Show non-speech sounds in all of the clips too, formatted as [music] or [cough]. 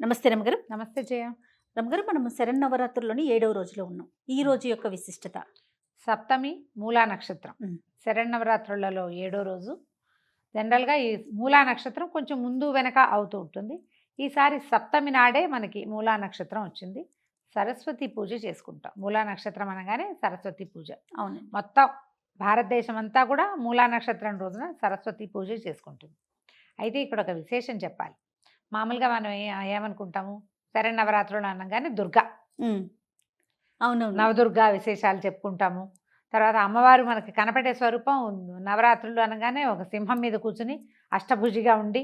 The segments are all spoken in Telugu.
నమస్తే రమగారు. నమస్తే జయ. రమగారు మనం శరన్నవరాత్రుల్లోని ఏడవ రోజులో ఉన్నాం. ఈ రోజు యొక్క విశిష్టత? సప్తమి మూలా నక్షత్రం. మ్. శరణవరాత్రులలో ఏడో రోజు. జనరల్గా ఈ మూలా నక్షత్రం కొంచెం ముందు వెనక అవుతూ ఉంటుంది. ఈసారి సప్తమి నాడే మనకి మూలా నక్షత్రం వచ్చింది. సరస్వతి పూజ చేసుకుంటాం. మూలా నక్షత్రం అనగానే సరస్వతి పూజ. అవునండి మొత్తం భారతదేశం అంతా కూడా మూలా నక్షత్రం రోజున సరస్వతి పూజ చేసుకుంటుంది. అయితే ఇక్కడ ఒక విశేషం చెప్పాలి. మామూలుగా మనం ఏమనుకుంటాము? శరణవరాత్రులు అనగానే దుర్గా. అవునవును. నవదుర్గా విశేషాలు చెప్పుకుంటాము. తర్వాత అమ్మవారు మనకి కనపడే స్వరూపం నవరాత్రులు అనగానే ఒక సింహం మీద కూర్చుని అష్టభుజిగా ఉండి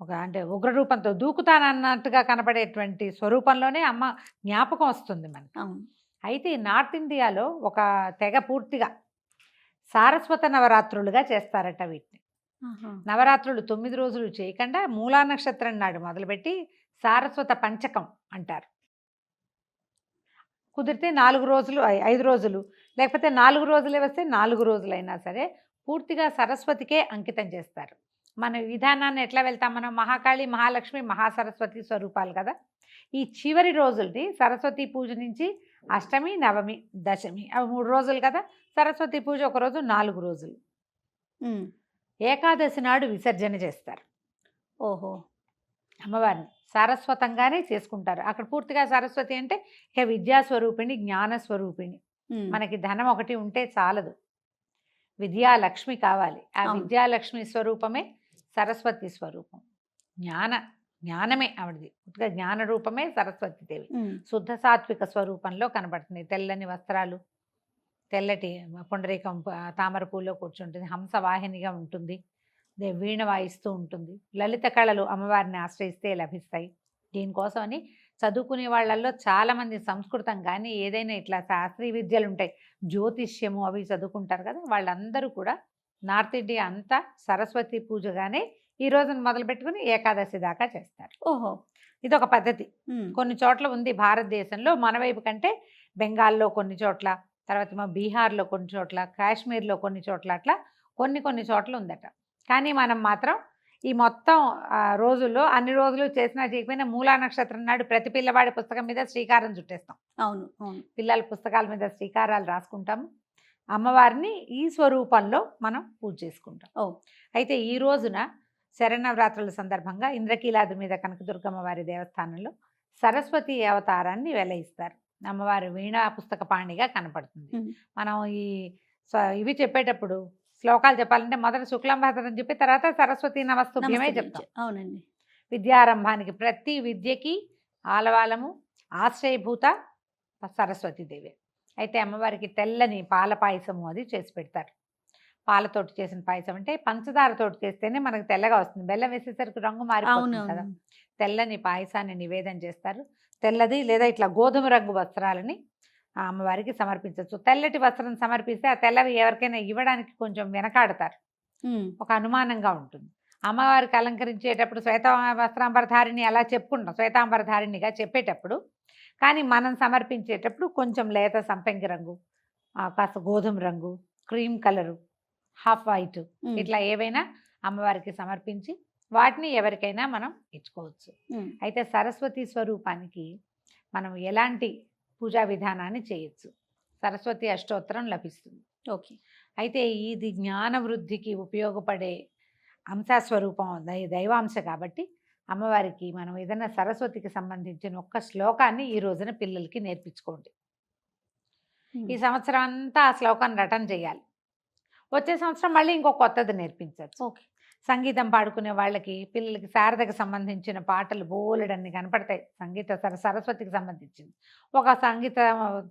ఒక అంటే ఉగ్రరూపంతో దూకుతానన్నట్టుగా కనపడేటువంటి స్వరూపంలోనే అమ్మ జ్ఞాపకం వస్తుంది మనకి. అవును. అయితే నార్త్ ఇండియాలో ఒక తెగ పూర్తిగా సారస్వత నవరాత్రులుగా చేస్తారట వీటిని. నవరాత్రులు తొమ్మిది రోజులు చేయకుండా మూలా నక్షత్రం నాడు మొదలుపెట్టి సారస్వత పంచకం అంటారు. కుదిరితే నాలుగు రోజులు ఐదు రోజులు లేకపోతే నాలుగు రోజులే వస్తే నాలుగు రోజులైనా సరే పూర్తిగా సరస్వతికే అంకితం చేస్తారు. మన విధానాన్ని ఎట్లా వెళ్తాం మనం? మహాకాళి మహాలక్ష్మి మహాసరస్వతి స్వరూపాలు కదా? ఈ చివరి రోజుల్ని సరస్వతి పూజ నుంచి అష్టమి నవమి దశమి అవి మూడు రోజులు కదా? సరస్వతి పూజ ఒక రోజు నాలుగు రోజులు. ఏకాదశి నాడు విసర్జన చేస్తారు. ఓహో! అమ్మవారిని సారస్వతంగానే చేసుకుంటారు. అక్కడ పూర్తిగా సరస్వతి అంటే ఇక విద్యాస్వరూపిణి జ్ఞానస్వరూపిణి. మనకి ధనం ఒకటి ఉంటే చాలదు. విద్యాలక్ష్మి కావాలి. ఆ. విద్యాలక్ష్మి స్వరూపమే సరస్వతి స్వరూపం. జ్ఞాన జ్ఞానమే ఆవిడది. పూర్తిగా జ్ఞాన రూపమే సరస్వతి దేవి. శుద్ధ సాత్విక స్వరూపంలో కనబడుతుంది. తెల్లని వస్త్రాలు తెల్లటి పుండరీకం తామర పూలో కూర్చుంటుంది. హంసవాహినిగా ఉంటుంది. వీణ వాయిస్తూ ఉంటుంది. లలిత కళలు అమ్మవారిని ఆశ్రయిస్తే లభిస్తాయి. దీనికోసమని చదువుకునే వాళ్ళల్లో చాలామంది సంస్కృతం కానీ ఏదైనా ఇట్లా శాస్త్రీయ విద్యలు ఉంటాయి. జ్యోతిష్యము అవి చదువుకుంటారు కదా! వాళ్ళందరూ కూడా నార్త్ ఇండియా అంతా సరస్వతి పూజగానే ఈ రోజున మొదలు పెట్టుకుని ఏకాదశి దాకా చేస్తారు. ఓహో! ఇదొక పద్ధతి. ఉమ్. కొన్ని చోట్ల ఉంది భారతదేశంలో. మన వైపు కంటే బెంగాల్లో కొన్ని చోట్ల తర్వాత మా బీహార్లో కొన్ని చోట్ల కాశ్మీర్లో కొన్ని చోట్ల అట్లా కొన్ని కొన్ని చోట్ల ఉందట. కానీ మనం మాత్రం ఈ మొత్తం రోజుల్లో అన్ని రోజులు చేసినా చేయకపోయినా మూలా నక్షత్రం నాడు ప్రతి పిల్లవాడి పుస్తకం మీద శ్రీకారం చుట్టేస్తాం. అవును అవును. పిల్లల పుస్తకాల మీద శ్రీకారాలు రాసుకుంటాము. అమ్మవారిని ఈ స్వరూపంలో మనం పూజ చేసుకుంటాం. ఓ. అయితే ఈ రోజున శరణవరాత్రుల సందర్భంగా ఇంద్రకీలాద్రి మీద కనకదుర్గమ్మ వారి దేవస్థానంలో సరస్వతి అవతారాన్ని వెలయిస్తారు. అమ్మవారు వీణా పుస్తక పాణిగా కనపడుతుంది. మనం ఈ ఇవి చెప్పేటప్పుడు శ్లోకాలు చెప్పాలంటే మొదట శుక్లంభాతరం చెప్పి తర్వాత సరస్వతి నమస్తుభ్యమే నమస్తే చెప్తాం. అవునండి. విద్యారంభానికి ప్రతి విద్యకి ఆలవాలము ఆశ్రయభూత సరస్వతీదేవి అయితే అమ్మవారికి తెల్లని పాల పాయసము అది చేసి పెడతారు. పాలతోటి చేసిన పాయసం అంటే పంచదారతోటి చేస్తేనే మనకు తెల్లగా వస్తుంది. బెల్లం వేసేసరికి రంగు మారిపోతుంది కదా. తెల్లని పాయసాన్ని నివేదన చేస్తారు. తెల్లది లేదా ఇట్లా గోధుమ రంగు వస్త్రాలని ఆ అమ్మవారికి సమర్పించవచ్చు తెల్లటి వస్త్రం సమర్పిస్తే ఆ తెల్లవి ఎవరికైనా ఇవ్వడానికి కొంచెం వెనకాడతారు. ఒక అనుమానంగా ఉంటుంది. అమ్మవారికి అలంకరించేటప్పుడు శ్వేత వస్త్రాంబరధారిణి అలా చెప్పుకుంటాం. శ్వేతాంబరధారిణిగా చెప్పేటప్పుడు. కానీ మనం సమర్పించేటప్పుడు కొంచెం లేత సంపెంగి రంగు కాస్త గోధుమ రంగు క్రీమ్ కలరు హాఫ్ వైట్. ఇట్లా ఏవైనా అమ్మవారికి సమర్పించి వాటిని ఎవరికైనా మనం ఇచ్చుకోవచ్చు. అయితే సరస్వతి స్వరూపానికి మనం ఎలాంటి పూజా విధానాన్ని చేయొచ్చు? సరస్వతి అష్టోత్తరం లభిస్తుంది. ఓకే. అయితే ఇది జ్ఞాన వృద్ధికి ఉపయోగపడే అంశస్వరూపం దై దైవాంశ కాబట్టి అమ్మవారికి మనం ఏదైనా సరస్వతికి సంబంధించిన ఒక్క శ్లోకాన్ని ఈ రోజున పిల్లలకి నేర్పించుకోండి. ఈ సంవత్సరం అంతా ఆ శ్లోకాన్ని రటన చేయాలి. వచ్చే సంవత్సరం మళ్ళీ ఇంకో కొత్తది నేర్పించవచ్చు ఓకే. సంగీతం పాడుకునే వాళ్ళకి పిల్లలకి శారదకి సంబంధించిన పాటలు బోలెడన్ని కనపడతాయి. సంగీత సర సరస్వతికి సంబంధించింది. ఒక సంగీత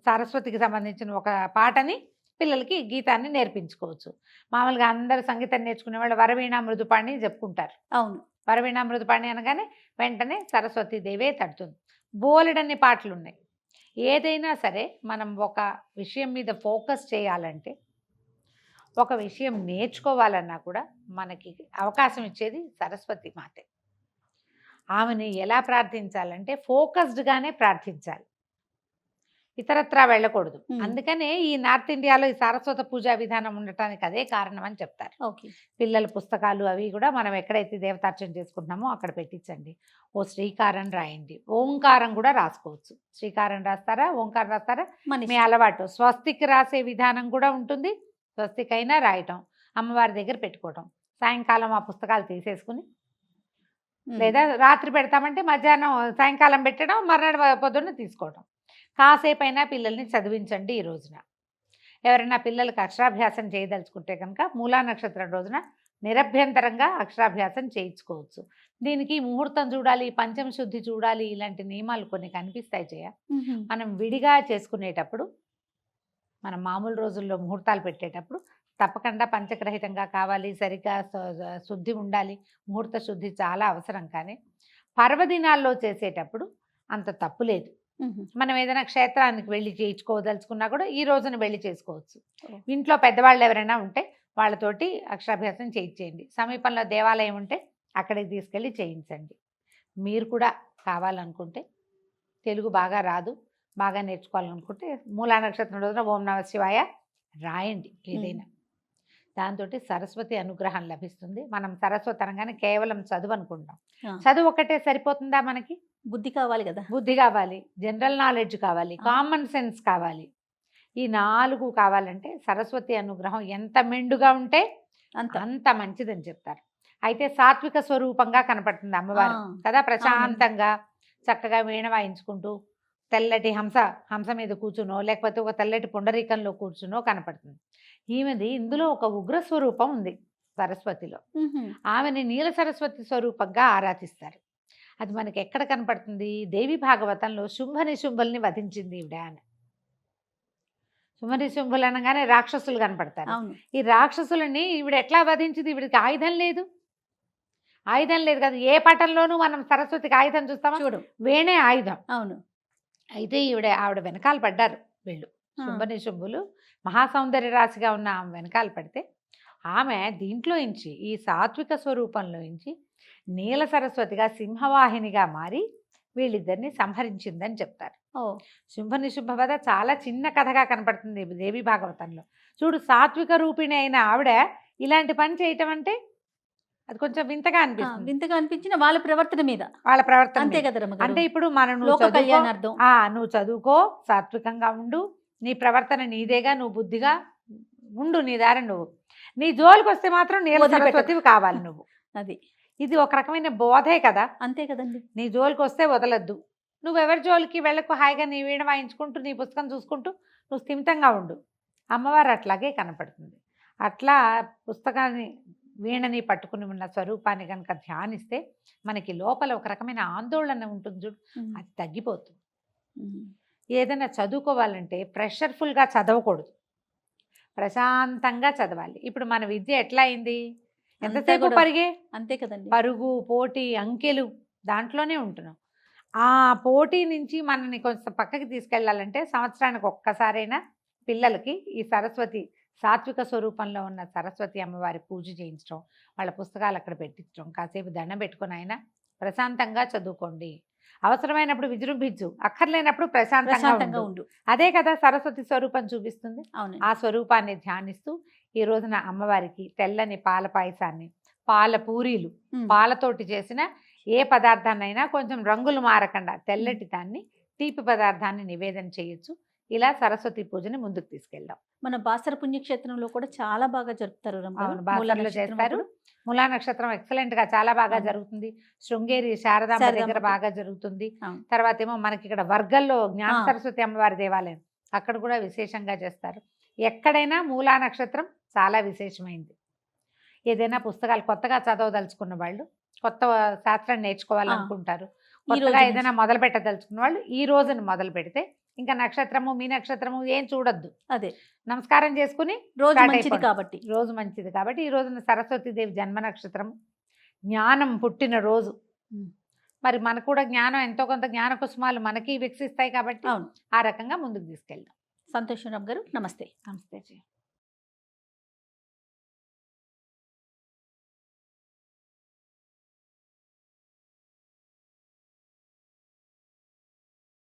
సరస్వతికి సంబంధించిన ఒక పాటని పిల్లలకి గీతాన్ని నేర్పించుకోవచ్చు. మామూలుగా అందరు సంగీతం నేర్చుకునే వాళ్ళు వరవీణ మృదుపాణి చెప్పుకుంటారు. అవును. వరవీణ మృదుపాణి అనగానే వెంటనే సరస్వతి దేవే తడుతుంది. బోలెడన్ని పాటలు ఉన్నాయి ఏదైనా సరే మనం ఒక విషయం మీద ఫోకస్ చేయాలంటే ఒక విషయం నేర్చుకోవాలన్నా కూడా మనకి అవకాశం ఇచ్చేది సరస్వతి మాతే ఆమెని ఎలా ప్రార్థించాలంటే ఫోకస్డ్గానే ప్రార్థించాలి. ఇతరత్రా వెళ్ళకూడదు. అందుకనే ఈ నార్త్ ఇండియాలో ఈ సారస్వత పూజా విధానం ఉండటానికి అదే కారణం అని చెప్తారు. ఓకే. పిల్లల పుస్తకాలు అవి కూడా మనం ఎక్కడైతే దేవతార్చన చేసుకుంటున్నామో అక్కడ పెట్టించండి. ఓ శ్రీకారం రాయండి. ఓంకారం కూడా రాసుకోవచ్చు. శ్రీకారం రాస్తారా? ఓంకారం రాస్తారా? మీ అలవాటు. స్వస్తికి రాసే విధానం కూడా ఉంటుంది. స్వస్తిక్ అయినా రాయటం అమ్మవారి దగ్గర పెట్టుకోవటం సాయంకాలం ఆ పుస్తకాలు తీసేసుకుని. లేదా రాత్రి పెడతామంటే మధ్యాహ్నం సాయంకాలం పెట్టడం మర్నాడు పొద్దున్న తీసుకోవడం కాసేపు అయినా పిల్లల్ని చదివించండి ఈ రోజున ఎవరైనా పిల్లలకు అక్షరాభ్యాసం చేయదలుచుకుంటే కనుక మూలా నక్షత్రం రోజున నిరభ్యంతరంగా అక్షరాభ్యాసం చేయించుకోవచ్చు దీనికి ముహూర్తం చూడాలి పంచమ శుద్ధి చూడాలి ఇలాంటి నియమాలు కొన్ని కనిపిస్తాయి చేయ. మనం విడిగా చేసుకునేటప్పుడు మనం మామూలు రోజుల్లో ముహూర్తాలు పెట్టేటప్పుడు తప్పకుండా పంచగ్రహితంగా కావాలి సరిగ్గా శుద్ధి ఉండాలి. ముహూర్త శుద్ధి చాలా అవసరం కానీ పర్వదినాల్లో చేసేటప్పుడు అంత తప్పు లేదు. మనం ఏదైనా క్షేత్రానికి వెళ్ళి చేయించుకోదలుచుకున్నా కూడా ఈ రోజున వెళ్ళి చేసుకోవచ్చు. ఇంట్లో పెద్దవాళ్ళు ఎవరైనా ఉంటే వాళ్ళతోటి అక్షరాభ్యాసం చేయించేయండి. సమీపంలో దేవాలయం ఉంటే అక్కడికి తీసుకెళ్ళి చేయించండి. మీరు కూడా కావాలనుకుంటే తెలుగు బాగా రాదు. బాగా నేర్చుకోవాలనుకుంటే మూలా నక్షత్రం రోజున ఓం నమ శివాయ రాయండి ఏదైనా. దాంతో సరస్వతి అనుగ్రహం లభిస్తుంది. మనం సరస్వతి అనగానే కేవలం చదువు అనుకుంటాం. చదువు ఒకటే సరిపోతుందా మనకి? బుద్ధి కావాలి కదా. బుద్ధి కావాలి జనరల్ నాలెడ్జ్ కావాలి. కామన్ సెన్స్ కావాలి. ఈ నాలుగు కావాలంటే సరస్వతి అనుగ్రహం ఎంత మెండుగా ఉంటే అంత. అంత మంచిదని చెప్తారు. అయితే సాత్విక స్వరూపంగా కనపడుతుంది అమ్మవారు. కదా ప్రశాంతంగా చక్కగా వీణ వాయించుకుంటూ తెల్లటి హంస హంస మీద కూర్చునో లేకపోతే ఒక తెల్లటి పుండరీకంలో కూర్చునో కనపడుతుంది. ఈమెది ఇందులో ఒక ఉగ్ర స్వరూపం ఉంది సరస్వతిలో. ఆమెని నీల సరస్వతి స్వరూపంగా ఆరాధిస్తారు. అది మనకి ఎక్కడ కనపడుతుంది? దేవి భాగవతంలో శుంభ నిశుంభుల్ని వధించింది ఈవిడ అని శుంభ నిశుంభులు అనగానే రాక్షసులు కనపడతారు. ఈ రాక్షసులని ఈవిడ ఎట్లా వధించింది? ఈవిడికి ఆయుధం లేదు. ఆయుధం లేదు కదా. ఏ పటంలోనూ మనం సరస్వతికి ఆయుధం చూస్తామా? చూడు. వేణే ఆయుధం. అవును. అయితే ఈవిడ ఆవిడ వెనకాల పడ్డారు వీళ్ళు. ఆ. శుంభ నిశుంభులు మహాసౌందర్య రాశిగా ఉన్న ఆమె వెనకాల పడితే ఆమె దీంట్లో ఇంచి ఈ సాత్విక స్వరూపంలో ఇంచి నీల సరస్వతిగా సింహవాహినిగా మారి వీళ్ళిద్దరిని సంహరించిందని చెప్తారు. శుంభ నిశుంభ వధ చాలా చిన్న కథగా కనపడుతుంది దేవి భాగవతంలో. చూడు సాత్విక రూపిణి అయిన ఆవిడ ఇలాంటి పని చేయటం అంటే అది కొంచెం వింతగా అనిపిస్తుంది. వింతగా అనిపించిన వాళ్ళ ప్రవర్తన మీద. వాళ్ళ ప్రవర్తన అంతే. కదా. అంటే ఇప్పుడు మనం నువ్వు చదువుకో- కళ్యాణార్థం. ఆ నువ్వు చదువుకో సాత్వికంగా ఉండు నీ ప్రవర్తన నీదేగా నువ్వు బుద్ధిగా ఉండు నీ దారి నువ్వు. నీ జోలికి వస్తే మాత్రం. సరస్వతివి కావాలి నువ్వు. [laughs] అది. ఇది ఒక రకమైన బోధే కదా. అంతే కదండి. నీ జోలికి వస్తే వదలద్దు. నువ్వు ఎవరి జోలికి వెళ్ళకు హాయిగా నీ వీణ వాయించుకుంటూ నీ పుస్తకం చూసుకుంటూ నువ్వు స్థిమితంగా ఉండు. అమ్మవారు అట్లాగే కనపడుతుంది. అట్లా పుస్తకాన్ని వీణని పట్టుకుని ఉన్న స్వరూపాన్ని కనుక ధ్యానిస్తే మనకి లోపల ఒక రకమైన ఆందోళన ఉంటుంది చూడు. అది తగ్గిపోతుంది. ఏదైనా చదువుకోవాలంటే ప్రెషర్ఫుల్గా చదవకూడదు. ప్రశాంతంగా చదవాలి. ఇప్పుడు మన విద్య ఎట్లా అయింది? ఎంతసేపు పరిగే? అంతే కదండి. పరుగు పోటీ అంకెలు దాంట్లోనే ఉంటున్నాం. ఆ పోటీ నుంచి మనని కొంచెం పక్కకి తీసుకెళ్ళాలంటే సంవత్సరానికి ఒక్కసారైనా పిల్లలకి ఈ సరస్వతి సాత్విక స్వరూపంలో ఉన్న సరస్వతి అమ్మవారి పూజ చేయించడం వాళ్ళ పుస్తకాలు అక్కడ పెట్టించడం కాసేపు దండం పెట్టుకొని అయినా ప్రశాంతంగా చదువుకోండి. అవసరమైనప్పుడు విజృంభించు అక్కర్లేనప్పుడు ప్రశాంతంగా ఉండు. అదే కదా సరస్వతి స్వరూపం చూపిస్తుంది. అవునండి. ఆ స్వరూపాన్ని ధ్యానిస్తూ ఈ రోజున అమ్మవారికి తెల్లని పాల పాయసాన్ని పాల పూరీలు. పాలతోటి చేసిన ఏ పదార్థాన్నైనా కొంచెం రంగులు మారకుండా తెల్లటి దాన్ని తీపి పదార్థాన్ని నివేదన చేయొచ్చు. ఇలా సరస్వతి పూజని ముందుకు తీసుకెళ్దాం మన బాసర పుణ్యక్షేత్రంలో కూడా చాలా బాగా జరుపుతారు చేస్తారు. ములా నక్షత్రం ఎక్సలెంట్గా చాలా బాగా. జరుగుతుంది శృంగేరి శారదాంబ దగ్గర. బాగా జరుగుతుంది. తర్వాత ఏమో మనకి ఇక్కడ వర్గల్లో జ్ఞాన. సరస్వతి అమ్మవారి దేవాలయం అక్కడ కూడా విశేషంగా చేస్తారు ఎక్కడైనా మూలా నక్షత్రం చాలా విశేషమైంది ఏదైనా పుస్తకాలు కొత్తగా చదవదలుచుకున్న వాళ్ళు కొత్త శాస్త్రం నేర్చుకోవాలనుకుంటారు కొత్తగా. ఏదైనా మొదలు పెట్టదలుచుకున్న వాళ్ళు ఈ రోజున మొదలు పెడితే ఇంకా నక్షత్రము మీ నక్షత్రము ఏం చూడొద్దు. అదే. నమస్కారం చేసుకుని రోజు మంచిది. కాబట్టి. రోజు మంచిది కాబట్టి ఈ రోజున సరస్వతీదేవి జన్మ నక్షత్రం జ్ఞానం పుట్టిన రోజు. మరి మనకు కూడా జ్ఞానం ఎంతో కొంత జ్ఞాన కుసుమాలు మనకి వికసిస్తాయి కాబట్టి ఆ రకంగా ముందుకు తీసుకెళ్దాం. సంతోషం రామ్ గారు నమస్తే. నమస్తే జీ